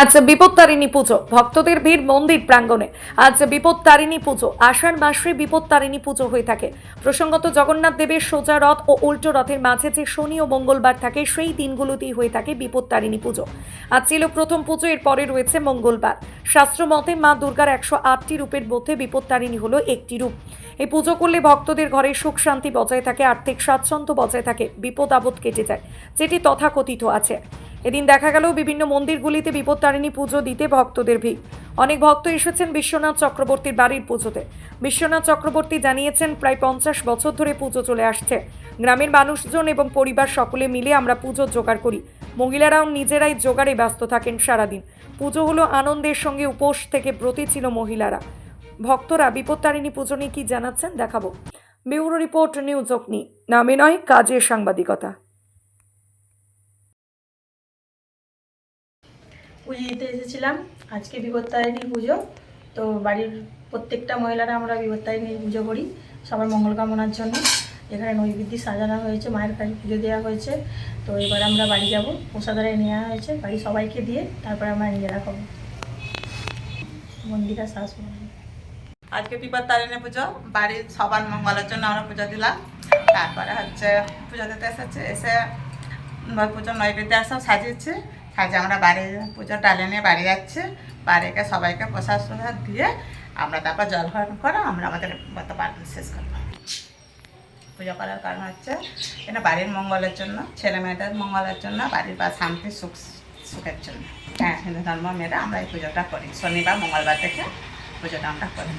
আজ বিপত্তারিণী পুজো। ভক্তদের ভিড় মন্দির প্রাঙ্গণে। আজ বিপত্তারিণী পুজো। আষাঢ় মাসে বিপত্তারিণী পুজো হয়ে থাকে। প্রসঙ্গত জগন্নাথ দেবের সোজা রথ ও উল্টো রথের মাঝে যে শনি ও মঙ্গলবার থাকে, সেই দিনগুলোতেই হয়ে থাকে বিপত্তারিণী পুজো। আজ ছিল প্রথম পুজো এর পরে রয়েছে মঙ্গলবার। শাস্ত্র মতে মা দুর্গার একশো আটটি রূপের মধ্যে বিপত্তারিণী হলো একটি রূপ। এই পুজো করলে ভক্তদের ঘরে সুখ শান্তি বজায় থাকে, আর্থিক স্বাচ্ছন্দ্য বজায় থাকে, বিপদ আপদ কেটে যায়, যেটি তথাকথিত আছে। এদিন দেখা গেল বিভিন্ন মন্দিরগুলিতে বিপত্তারিণী পুজো দিতে ভক্তদের ভিড়। অনেক ভক্ত এসেছেন বিশ্বনাথ চক্রবর্তীর বাড়ির পুজোতে। বিশ্বনাথ চক্রবর্তী জানিয়েছেন, প্রায় পঞ্চাশ বছর ধরে পুজো চলে আসছে। গ্রামের মানুষজন এবং পরিবার সকলে মিলে আমরা পুজোর জোগাড় করি। মহিলারাও নিজেরাই জোগাড়ে ব্যস্ত থাকেন সারাদিন। পুজো হলো আনন্দের সঙ্গে উপোস থেকে ব্রতী ছিল মহিলারা। ভক্তরা বিপত্তারিণী পুজো নিয়ে কী জানাচ্ছেন দেখাবো। ব্যুরো রিপোর্ট নিউজ অগ্নি। নামে নয়, কাজের সাংবাদিকতা। পুজো দিতে এসেছিলাম। আজকে বিপত্তারিণী পুজো। তো বাড়ির প্রত্যেকটা মহিলারা আমরা বিপত্তারিণীর পুজো করি। সবার মঙ্গল কামনার জন্য। এখানে নৈবেদ্য সাজানো হয়েছে, মায়ের কাছে পুজো দেওয়া হয়েছে। তো এবার আমরা বাড়ি যাব। প্রসাদারে নেওয়া হয়েছে বাড়ি সবাইকে দিয়ে। তারপরে আমরা নিজেরা খাব। মন্দিরা শাশুড়ি আজকে বিপদ তারিণী পুজো। বাড়ির সবার মঙ্গলের জন্য আমরা পুজো দিলাম। তারপরে হচ্ছে পুজো দিতে এসেছে। এসে পুজো নৈবেদ্য সব সাজিয়েছে। সাজিয়ে আমরা বাড়ি পুজো ডালে নিয়ে বাড়ি যাচ্ছি। বাড়িকে সবাইকে প্রসাদ প্রসাদ দিয়ে আমরা তারপর জল গ্রহণ করে আমরা আমাদের গত বাড়ি শেষ করব। পুজো করার কারণ হচ্ছে, এটা বাড়ির মঙ্গলের জন্য, ছেলে মেয়েদের মঙ্গলের জন্য, বাড়ির বা শান্তি, সুখ, সুখের জন্য। হ্যাঁ হিন্দু ধর্ম মেয়েরা আমরা এই পুজোটা করি। শনিবার, মঙ্গলবার থেকে পুজোটা আমরা করি।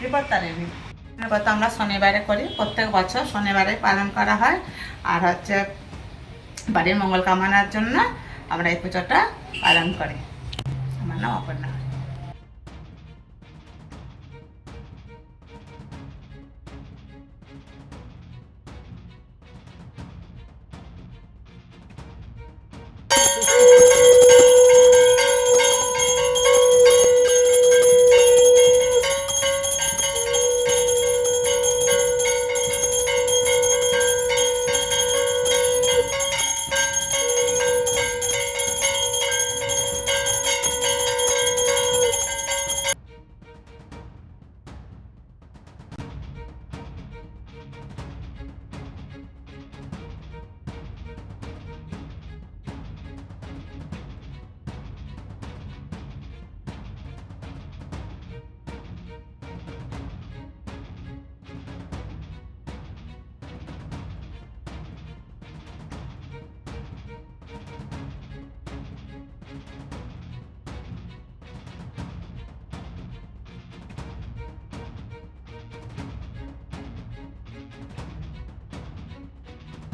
বিপদ তারিণী ব্রত আমরা শনিবারে করি। প্রত্যেক বছর শনিবারে পালন করা হয়। আর হচ্ছে বাড়ির মঙ্গল কামনার জন্য আমরা এই পুজোটা পালন করি। আমার নাম অপর্ণা।